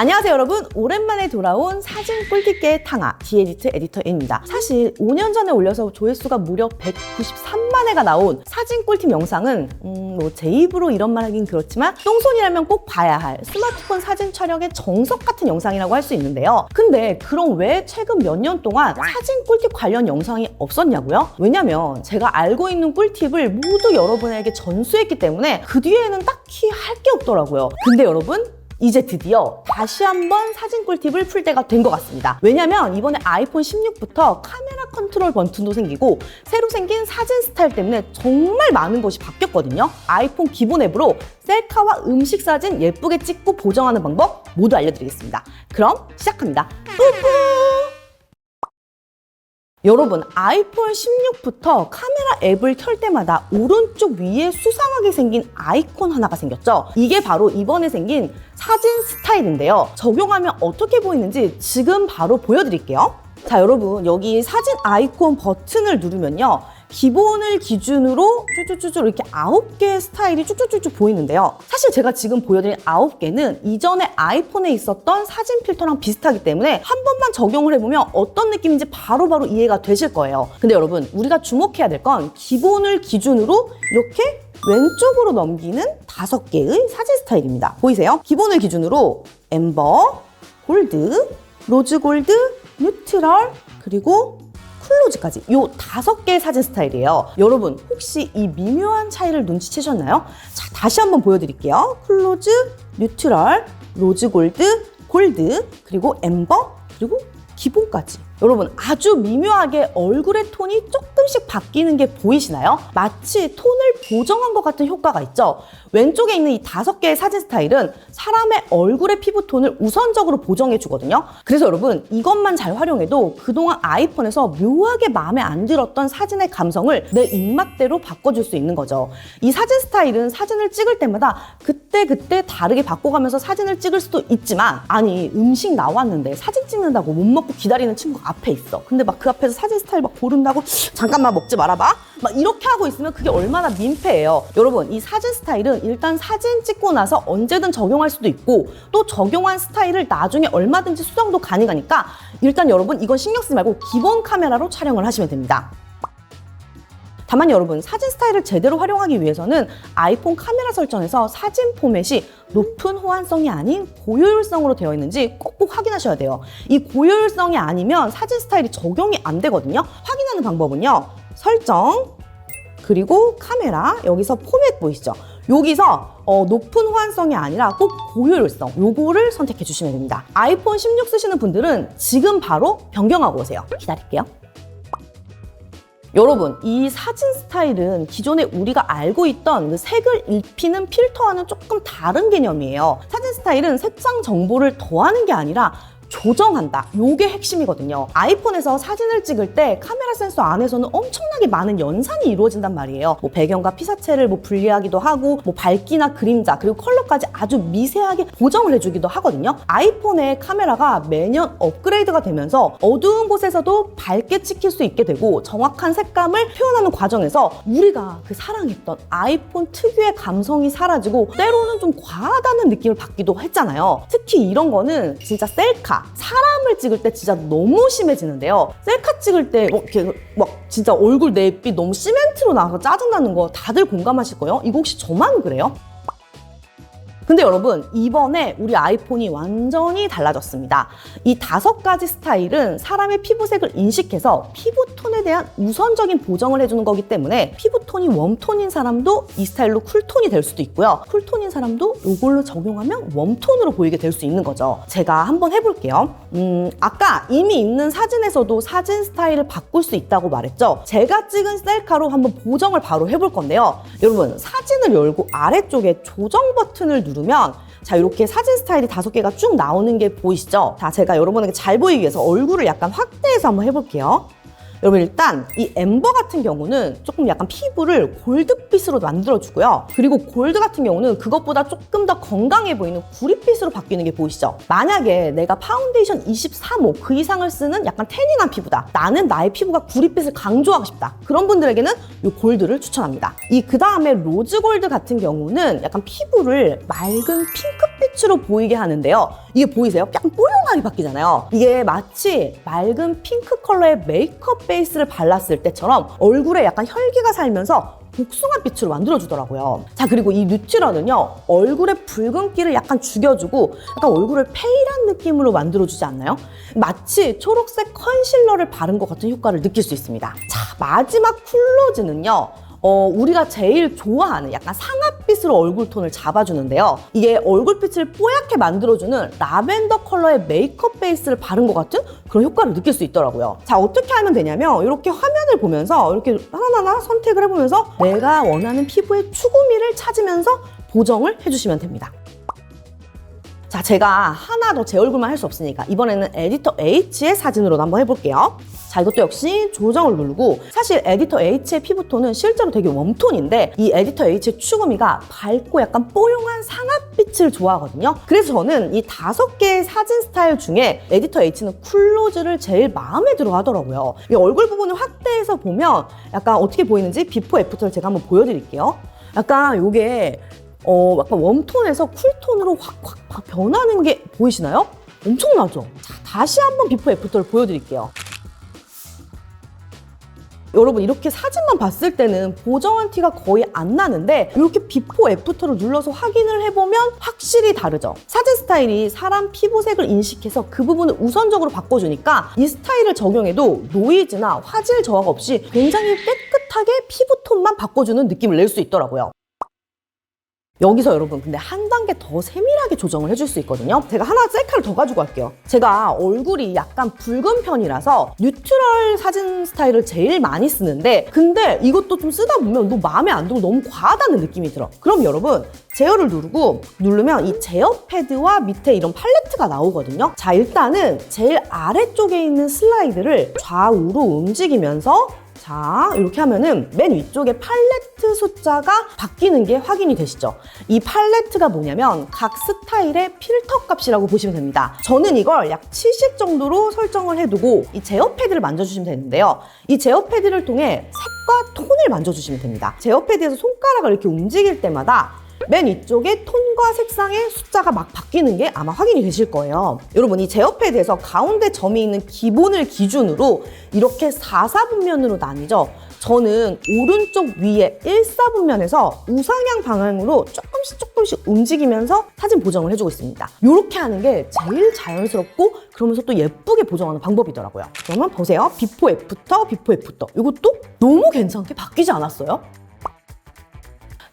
안녕하세요 여러분. 오랜만에 돌아온 사진 꿀팁계 탕아 디에디트 에디터입니다. 사실 5년 전에 올려서 조회수가 무려 193만 회가 나온 사진 꿀팁 영상은 음, 뭐 제 입으로 이런 말 하긴 그렇지만 똥손이라면 꼭 봐야 할 스마트폰 사진 촬영의 정석 같은 영상이라고 할 수 있는데요. 근데 그럼 왜 최근 몇 년 동안 사진 꿀팁 관련 영상이 없었냐고요? 왜냐면 제가 알고 있는 꿀팁을 모두 여러분에게 전수했기 때문에 그 뒤에는 딱히 할 게 없더라고요. 근데 여러분 이제 드디어 다시 한번 사진 꿀팁을 풀 때가 된 것 같습니다. 왜냐면 이번에 아이폰 16부터 카메라 컨트롤 버튼도 생기고 새로 생긴 사진 스타일 때문에 정말 많은 것이 바뀌었거든요. 아이폰 기본 앱으로 셀카와 음식 사진 예쁘게 찍고 보정하는 방법 모두 알려드리겠습니다. 그럼 시작합니다. 뿌뿌! 여러분 아이폰 16부터 카메라 앱을 켤 때마다 오른쪽 위에 수상하게 생긴 아이콘 하나가 생겼죠? 이게 바로 이번에 생긴 사진 스타일인데요. 적용하면 어떻게 보이는지 지금 바로 보여드릴게요. 자 여러분 여기 사진 아이콘 버튼을 누르면요 기본을 기준으로 쭉쭉쭉쭉 이렇게 아홉 개의 스타일이 쭉쭉쭉쭉 보이는데요. 사실 제가 지금 보여드린 아홉 개는 이전에 아이폰에 있었던 사진 필터랑 비슷하기 때문에 한 번만 적용을 해보면 어떤 느낌인지 바로바로 이해가 되실 거예요. 근데 여러분, 우리가 주목해야 될 건 기본을 기준으로 이렇게 왼쪽으로 넘기는 다섯 개의 사진 스타일입니다. 보이세요? 기본을 기준으로 엠버, 골드, 로즈 골드, 뉴트럴, 그리고 클로즈까지 요 다섯 개의 사진 스타일이에요. 여러분 혹시 이 미묘한 차이를 눈치채셨나요? 자 다시 한번 보여드릴게요. 클로즈, 뉴트럴, 로즈 골드, 골드, 그리고 엠버, 그리고 기본까지. 여러분 아주 미묘하게 얼굴의 톤이 조금씩 바뀌는 게 보이시나요? 마치 톤을 보정한 것 같은 효과가 있죠. 왼쪽에 있는 이 다섯 개의 사진 스타일은 사람의 얼굴의 피부 톤을 우선적으로 보정해 주거든요. 그래서 여러분 이것만 잘 활용해도 그동안 아이폰에서 묘하게 마음에 안 들었던 사진의 감성을 내 입맛대로 바꿔줄 수 있는 거죠. 이 사진 스타일은 사진을 찍을 때마다 그때 그때 다르게 바꿔가면서 사진을 찍을 수도 있지만 아니 음식 나왔는데 사진 찍는다고 못 먹고 기다리는 친구가 앞에 있어. 근데 막 그 앞에서 사진 스타일 막 고른다고 잠깐만 먹지 말아봐. 막 이렇게 하고 있으면 그게 얼마나 민폐예요. 여러분 이 사진 스타일은 일단 사진 찍고 나서 언제든 적용할 수도 있고 또 적용한 스타일을 나중에 얼마든지 수정도 가능하니까 일단 여러분 이건 신경 쓰지 말고 기본 카메라로 촬영을 하시면 됩니다. 다만 여러분 사진 스타일을 제대로 활용하기 위해서는 아이폰 카메라 설정에서 사진 포맷이 높은 호환성이 아닌 고효율성으로 되어 있는지 꼭꼭 확인하셔야 돼요. 이 고효율성이 아니면 사진 스타일이 적용이 안 되거든요. 확인하는 방법은요. 설정 그리고 카메라 여기서 포맷 보이시죠? 여기서 어, 높은 호환성이 아니라 꼭 고효율성 요거를 선택해 주시면 됩니다. 아이폰 16 쓰시는 분들은 지금 바로 변경하고 오세요. 기다릴게요. 여러분, 이 사진 스타일은 기존에 우리가 알고 있던 그 색을 입히는 필터와는 조금 다른 개념이에요. 사진 스타일은 색상 정보를 더하는 게 아니라 조정한다. 요게 핵심이거든요. 아이폰에서 사진을 찍을 때 카메라 센서 안에서는 엄청나게 많은 연산이 이루어진단 말이에요. 뭐 배경과 피사체를 뭐 분리하기도 하고 뭐 밝기나 그림자 그리고 컬러까지 아주 미세하게 보정을 해주기도 하거든요. 아이폰의 카메라가 매년 업그레이드가 되면서 어두운 곳에서도 밝게 찍힐 수 있게 되고 정확한 색감을 표현하는 과정에서 우리가 그 사랑했던 아이폰 특유의 감성이 사라지고 때로는 좀 과하다는 느낌을 받기도 했잖아요. 특히 이런 거는 진짜 셀카 사람을 찍을 때 진짜 너무 심해지는데요. 셀카 찍을 때뭐 이렇게 막 진짜 얼굴 내빛 너무 시멘트로 나와서 짜증나는 거 다들 공감하실 거예요. 이거 혹시 저만 그래요? 근데 여러분 이번에 우리 아이폰이 완전히 달라졌습니다. 이 다섯 가지 스타일은 사람의 피부색을 인식해서 피부톤에 대한 우선적인 보정을 해주는 거기 때문에 피부톤이 웜톤인 사람도 이 스타일로 쿨톤이 될 수도 있고요. 쿨톤인 사람도 이걸로 적용하면 웜톤으로 보이게 될 수 있는 거죠. 제가 한번 해볼게요. 음, 아까 이미 있는 사진에서도 사진 스타일을 바꿀 수 있다고 말했죠. 제가 찍은 셀카로 한번 보정을 바로 해볼 건데요. 여러분 사진을 열고 아래쪽에 조정 버튼을 누르 면 자 이렇게 사진 스타일이 다섯 개가 쭉 나오는 게 보이시죠? 자 제가 여러분에게 잘 보이기 위해서 얼굴을 약간 확대해서 한번 해볼게요. 여러분 일단 이 엠버 같은 경우는 조금 약간 피부를 골드빛으로 만들어주고요. 그리고 골드 같은 경우는 그것보다 조금 더 건강해 보이는 구릿빛으로 바뀌는 게 보이시죠? 만약에 내가 파운데이션 23호 그 이상을 쓰는 약간 태닝한 피부다. 나는 나의 피부가 구릿빛을 강조하고 싶다. 그런 분들에게는 이 골드를 추천합니다. 이 그 다음에 로즈 골드 같은 경우는 약간 피부를 맑은 핑크빛으로 보이게 하는데요. 이게 보이세요? 약간 뽀용하게 바뀌잖아요. 이게 마치 맑은 핑크 컬러의 메이크업 베이스를 발랐을 때처럼 얼굴에 약간 혈기가 살면서 복숭아 빛으로 만들어주더라고요. 자, 그리고 이 뉴트럴은요, 얼굴의 붉은기를 약간 죽여주고, 약간 얼굴을 페일한 느낌으로 만들어주지 않나요? 마치 초록색 컨실러를 바른 것 같은 효과를 느낄 수 있습니다. 자, 마지막 쿨로즈는요, 어, 우리가 제일 좋아하는 약간 상아빛으로 얼굴 톤을 잡아주는데요. 이게 얼굴빛을 뽀얗게 만들어주는 라벤더 컬러의 메이크업 베이스를 바른 것 같은 그런 효과를 느낄 수 있더라고요. 자, 어떻게 하면 되냐면 이렇게 화면을 보면서 이렇게 하나하나 선택을 해보면서 내가 원하는 피부의 추구미를 찾으면서 보정을 해주시면 됩니다. 자, 제가 하나 더 제 얼굴만 할 수 없으니까 이번에는 에디터 H의 사진으로 한번 해볼게요. 자, 이것도 역시 조정을 누르고 사실 에디터 H의 피부톤은 실제로 되게 웜톤인데 이 에디터 H의 추구미가 밝고 약간 뽀용한 상아빛을 좋아하거든요. 그래서 저는 이 다섯 개의 사진 스타일 중에 에디터 H는 쿨로즈를 제일 마음에 들어 하더라고요. 이 얼굴 부분을 확대해서 보면 약간 어떻게 보이는지 비포 애프터를 제가 한번 보여드릴게요. 약간 요게 어, 약간 웜톤에서 쿨톤으로 확, 확, 확 변하는 게 보이시나요? 엄청나죠? 자, 다시 한번 비포 애프터를 보여드릴게요. 여러분 이렇게 사진만 봤을 때는 보정한 티가 거의 안 나는데 이렇게 비포 애프터를 눌러서 확인을 해보면 확실히 다르죠. 사진 스타일이 사람 피부색을 인식해서 그 부분을 우선적으로 바꿔주니까 이 스타일을 적용해도 노이즈나 화질 저하가 없이 굉장히 깨끗하게 피부톤만 바꿔주는 느낌을 낼 수 있더라고요. 여기서 여러분 근데 한 단계 더 세밀하게 조정을 해줄 수 있거든요. 제가 하나 셀카를 더 가지고 갈게요. 제가 얼굴이 약간 붉은 편이라서 뉴트럴 사진 스타일을 제일 많이 쓰는데 근데 이것도 좀 쓰다 보면 너무 마음에 안 들고 너무 과하다는 느낌이 들어. 그럼 여러분 제어를 누르고 누르면 이 제어 패드와 밑에 이런 팔레트가 나오거든요. 자 일단은 제일 아래쪽에 있는 슬라이드를 좌우로 움직이면서 자, 이렇게 하면은 맨 위쪽에 팔레트 숫자가 바뀌는 게 확인이 되시죠? 이 팔레트가 뭐냐면 각 스타일의 필터 값이라고 보시면 됩니다. 저는 이걸 약 70 정도로 설정을 해두고 이 제어 패드를 만져주시면 되는데요. 이 제어 패드를 통해 색과 톤을 만져주시면 됩니다. 제어 패드에서 손가락을 이렇게 움직일 때마다 맨 위쪽에 톤과 색상의 숫자가 막 바뀌는 게 아마 확인이 되실 거예요. 여러분 이 제어 패드에서 가운데 점이 있는 기본을 기준으로 이렇게 4, 4분면으로 나뉘죠. 저는 오른쪽 위에 1, 4분면에서 우상향 방향으로 조금씩 조금씩 움직이면서 사진 보정을 해주고 있습니다. 이렇게 하는 게 제일 자연스럽고 그러면서 또 예쁘게 보정하는 방법이더라고요. 그러면 보세요. 비포 애프터, 비포 애프터. 이것도 너무 괜찮게 바뀌지 않았어요?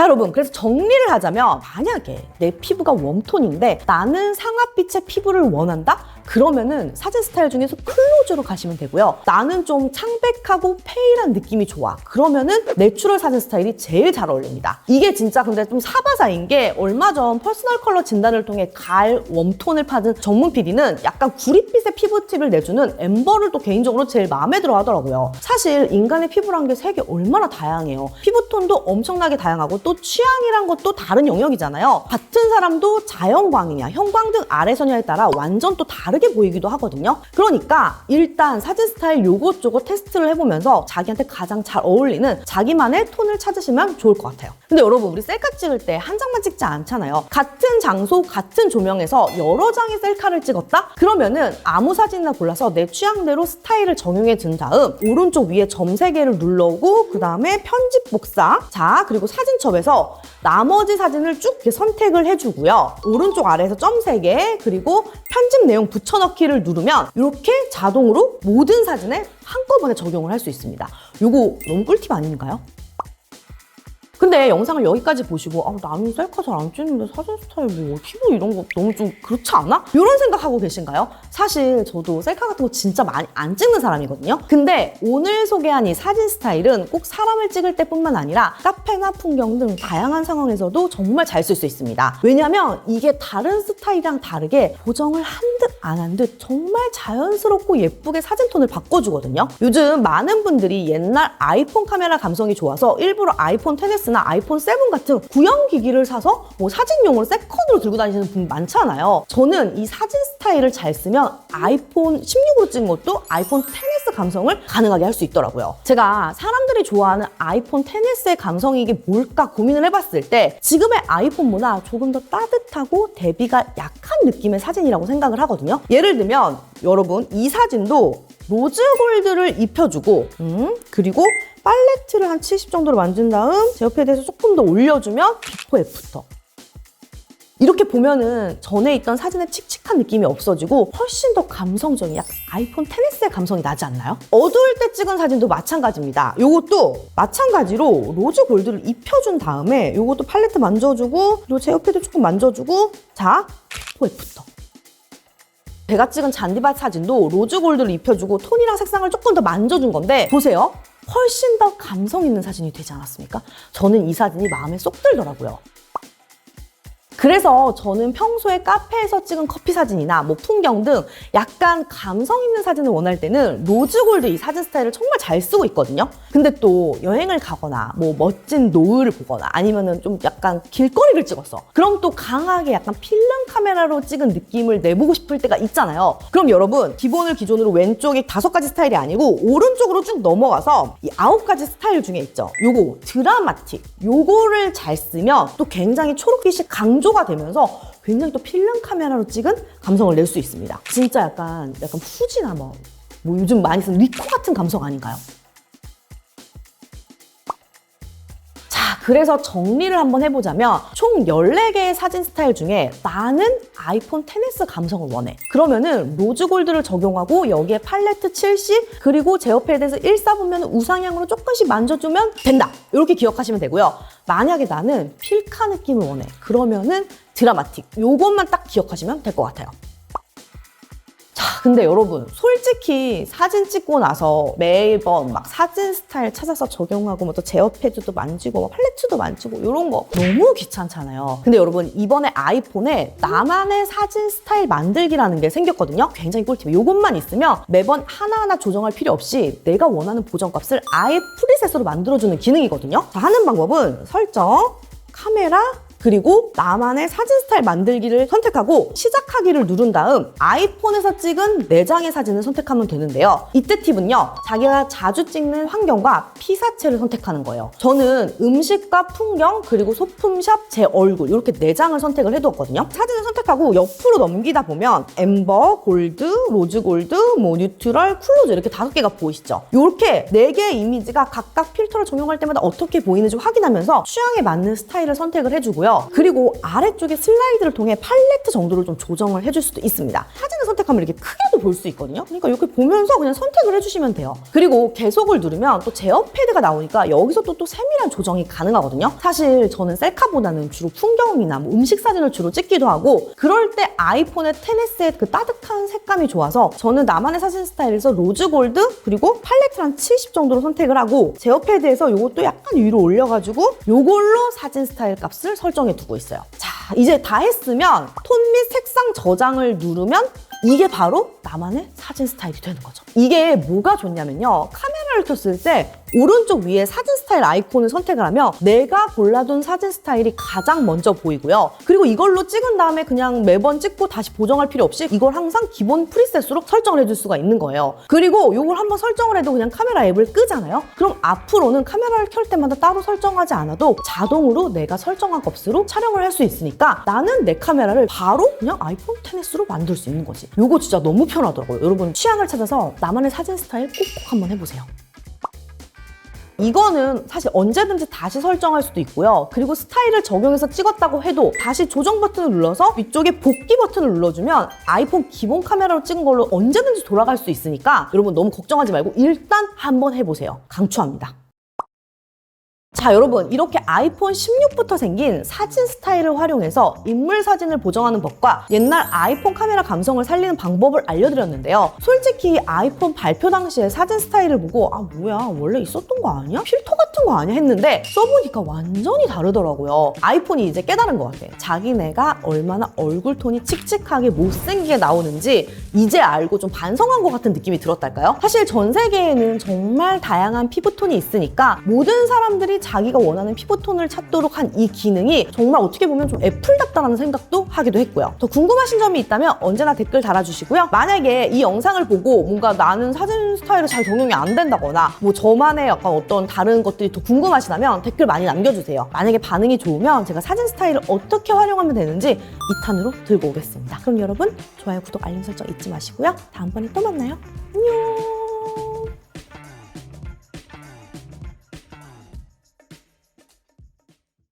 자 여러분 그래서 정리를 하자면 만약에 내 피부가 웜톤인데 나는 상아빛의 피부를 원한다? 그러면은 사진 스타일 중에서 클로즈로 가시면 되고요. 나는 좀 창백하고 페일한 느낌이 좋아. 그러면은 내추럴 사진 스타일이 제일 잘 어울립니다. 이게 진짜 근데 좀 사바사인 게 얼마 전 퍼스널 컬러 진단을 통해 가을 웜톤을 파는 전문 PD는 약간 구릿빛의 피부 팁을 내주는 엠버를 또 개인적으로 제일 마음에 들어 하더라고요. 사실 인간의 피부란 게 색이 얼마나 다양해요. 피부톤도 엄청나게 다양하고 또 취향이란 것도 다른 영역이잖아요. 같은 사람도 자연광이냐 형광등 아래선냐에 따라 완전 또 다르게 보이기도 하거든요. 그러니까 일단 사진 스타일 요것저것 테스트를 해보면서 자기한테 가장 잘 어울리는 자기만의 톤을 찾으시면 좋을 것 같아요. 근데 여러분 우리 셀카 찍을 때 한 장만 찍지 않잖아요. 같은 장소 같은 조명에서 여러 장의 셀카를 찍었다? 그러면은 아무 사진이나 골라서 내 취향대로 스타일을 정형해 준 다음 오른쪽 위에 점 세 개를 눌러오고 그 다음에 편집 복사 자 그리고 사진첩에서 나머지 사진을 쭉 이렇게 선택을 해주고요. 오른쪽 아래에서 점 세 개 그리고 편집 내용 붙 여넣기를 누르면 이렇게 자동으로 모든 사진에 한꺼번에 적용을 할 수 있습니다. 이거 너무 꿀팁 아닌가요? 근데 영상을 여기까지 보시고 아, 나는 셀카 잘 안 찍는데 사진 스타일 뭐 피부 이런 거 너무 좀 그렇지 않나? 이런 생각하고 계신가요? 사실 저도 셀카 같은 거 진짜 많이 안 찍는 사람이거든요. 근데 오늘 소개한 이 사진 스타일은 꼭 사람을 찍을 때뿐만 아니라 카페나 풍경 등 다양한 상황에서도 정말 잘 쓸 수 있습니다. 왜냐면 이게 다른 스타일이랑 다르게 보정을 한 듯 안 한 듯 정말 자연스럽고 예쁘게 사진 톤을 바꿔주거든요. 요즘 많은 분들이 옛날 아이폰 카메라 감성이 좋아서 일부러 아이폰 10s 나 아이폰 7 같은 구형 기기를 사서 뭐 사진용으로 세컨으로 들고 다니시는 분 많잖아요. 저는 이 사진 스타일을 잘 쓰면 아이폰 16으로 찍은 것도 아이폰 10s 10S 감성을 가능하게 할 수 있더라고요. 제가 사람들이 좋아하는 아이폰 10S의 감성이 이게 뭘까 고민을 해봤을 때 지금의 아이폰보다 조금 더 따뜻하고 대비가 약한 느낌의 사진이라고 생각을 하거든요. 예를 들면 여러분 이 사진도 로즈 골드를 입혀주고 음, 그리고 팔레트를 한 70 정도로 만든 다음 제 옆에 대해서 조금 더 올려주면 비포 애프터 이렇게 보면은 전에 있던 사진의 칙칙한 느낌이 없어지고 훨씬 더 감성적인 약간 아이폰 10S의 감성이 나지 않나요? 어두울 때 찍은 사진도 마찬가지입니다. 이것도 마찬가지로 로즈 골드를 입혀준 다음에 이것도 팔레트 만져주고 그리고 제 옆에도 조금 만져주고 자 비포 애프터 제가 찍은 잔디밭 사진도 로즈 골드를 입혀주고 톤이랑 색상을 조금 더 만져준 건데 보세요. 훨씬 더 감성 있는 사진이 되지 않았습니까? 저는 이 사진이 마음에 쏙 들더라고요. 그래서 저는 평소에 카페에서 찍은 커피 사진이나 뭐 풍경 등 약간 감성 있는 사진을 원할 때는 로즈골드 이 사진 스타일을 정말 잘 쓰고 있거든요. 근데 또 여행을 가거나 뭐 멋진 노을을 보거나 아니면은 좀 약간 길거리를 찍었어. 그럼 또 강하게 약간 필름 카메라로 찍은 느낌을 내보고 싶을 때가 있잖아요. 그럼 여러분 기본을 기존으로 왼쪽에 다섯 가지 스타일이 아니고 오른쪽으로 쭉 넘어가서 이 아홉 가지 스타일 중에 있죠. 요거 드라마틱. 요거를 잘 쓰면 또 굉장히 초록빛이 강조 가 되면서 굉장히 또 필름 카메라로 찍은 감성을 낼 수 있습니다. 진짜 약간 약간 후지나 뭐, 뭐 요즘 많이 쓰는 리코 같은 감성 아닌가요? 자, 그래서 정리를 한번 해보자면 총 14개의 사진 스타일 중에 나는 아이폰 10s 감성을 원해. 그러면은 로즈 골드를 적용하고 여기에 팔레트 70 그리고 제어패에 대해서 1사 보면 우상향으로 조금씩 만져주면 된다. 이렇게 기억하시면 되고요. 만약에 나는 필카 느낌을 원해. 그러면은 드라마틱. 요것만 딱 기억하시면 될 것 같아요. 자, 근데 여러분, 솔직히 사진 찍고 나서 매번 막 사진 스타일 찾아서 적용하고 뭐또 제어 패드도 만지고 뭐 팔레트도 만지고 이런 거 너무 귀찮잖아요. 근데 여러분, 이번에 아이폰에 나만의 사진 스타일 만들기라는 게 생겼거든요. 굉장히 꿀팁. 이것만 있으면 매번 하나하나 조정할 필요 없이 내가 원하는 보정값을 아예 프리셋으로 만들어주는 기능이거든요. 자, 하는 방법은 설정, 카메라, 그리고 나만의 사진 스타일 만들기를 선택하고 시작하기를 누른 다음 아이폰에서 찍은 4장의 사진을 선택하면 되는데요. 이때 팁은요. 자기가 자주 찍는 환경과 피사체를 선택하는 거예요. 저는 음식과 풍경 그리고 소품샵 제 얼굴 이렇게 4장을 선택을 해두었거든요. 사진을 선택하고 옆으로 넘기다 보면 엠버, 골드, 로즈 골드, 뭐 뉴트럴, 쿨로즈 이렇게 다섯 개가 보이시죠? 이렇게 네 개의 이미지가 각각 필터를 적용할 때마다 어떻게 보이는지 확인하면서 취향에 맞는 스타일을 선택을 해주고요. 그리고 아래쪽에 슬라이드를 통해 팔레트 정도를 좀 조정을 해줄 수도 있습니다. 사진을 선택하면 이렇게 크게도 볼 수 있거든요. 그러니까 이렇게 보면서 그냥 선택을 해주시면 돼요. 그리고 계속을 누르면 또 제어 패드가 나오니까 여기서 또, 또 세밀한 조정이 가능하거든요. 사실 저는 셀카보다는 주로 풍경이나 뭐 음식 사진을 주로 찍기도 하고 그럴 때 아이폰의 10S의 그 따뜻한 색감이 좋아서 저는 나만의 사진 스타일에서 로즈 골드 그리고 팔레트를 한 70 정도로 선택을 하고 제어 패드에서 이것도 약간 위로 올려가지고 이걸로 사진 스타일 값을 설정 해 두고 있어요. 자, 이제 다 했으면 톤 및 색상 저장을 누르면 이게 바로 나만의 사진 스타일이 되는 거죠. 이게 뭐가 좋냐면요. 카메라를 켰을 때 오른쪽 위에 사진 스타일 아이콘을 선택을 하면 내가 골라둔 사진 스타일이 가장 먼저 보이고요. 그리고 이걸로 찍은 다음에 그냥 매번 찍고 다시 보정할 필요 없이 이걸 항상 기본 프리셋으로 설정을 해줄 수가 있는 거예요. 그리고 이걸 한번 설정을 해도 그냥 카메라 앱을 끄잖아요. 그럼 앞으로는 카메라를 켤 때마다 따로 설정하지 않아도 자동으로 내가 설정한 값으로 촬영을 할 수 있으니까 나는 내 카메라를 바로 그냥 아이폰 10S로 만들 수 있는 거지. 이거 진짜 너무 편하더라고요. 여러분 취향을 찾아서 나만의 사진 스타일 꼭꼭 한번 해보세요. 이거는 사실 언제든지 다시 설정할 수도 있고요. 그리고 스타일을 적용해서 찍었다고 해도 다시 조정 버튼을 눌러서 위쪽에 복귀 버튼을 눌러주면 아이폰 기본 카메라로 찍은 걸로 언제든지 돌아갈 수 있으니까 여러분 너무 걱정하지 말고 일단 한번 해보세요. 강추합니다. 자 여러분 이렇게 아이폰 16부터 생긴 사진 스타일을 활용해서 인물 사진을 보정하는 법과 옛날 아이폰 카메라 감성을 살리는 방법을 알려드렸는데요 솔직히 아이폰 발표 당시에 사진 스타일을 보고 아 뭐야 원래 있었던 거 아니야? 필터 같은 거 아니야? 했는데 써보니까 완전히 다르더라고요 아이폰이 이제 깨달은 것 같아 자기네가 얼마나 얼굴 톤이 칙칙하게 못생기게 나오는지 이제 알고 좀 반성한 것 같은 느낌이 들었달까요? 사실 전 세계에는 정말 다양한 피부톤이 있으니까 모든 사람들이 자기가 원하는 피부톤을 찾도록 한 이 기능이 정말 어떻게 보면 좀 애플답다라는 생각도 하기도 했고요. 더 궁금하신 점이 있다면 언제나 댓글 달아주시고요. 만약에 이 영상을 보고 뭔가 나는 사진 스타일이 잘 적용이 안 된다거나 뭐 저만의 약간 어떤 다른 것들이 더 궁금하시다면 댓글 많이 남겨주세요. 만약에 반응이 좋으면 제가 사진 스타일을 어떻게 활용하면 되는지 2탄으로 들고 오겠습니다. 그럼 여러분 좋아요, 구독, 알림 설정 잊지 마시고요. 다음번에 또 만나요. 안녕.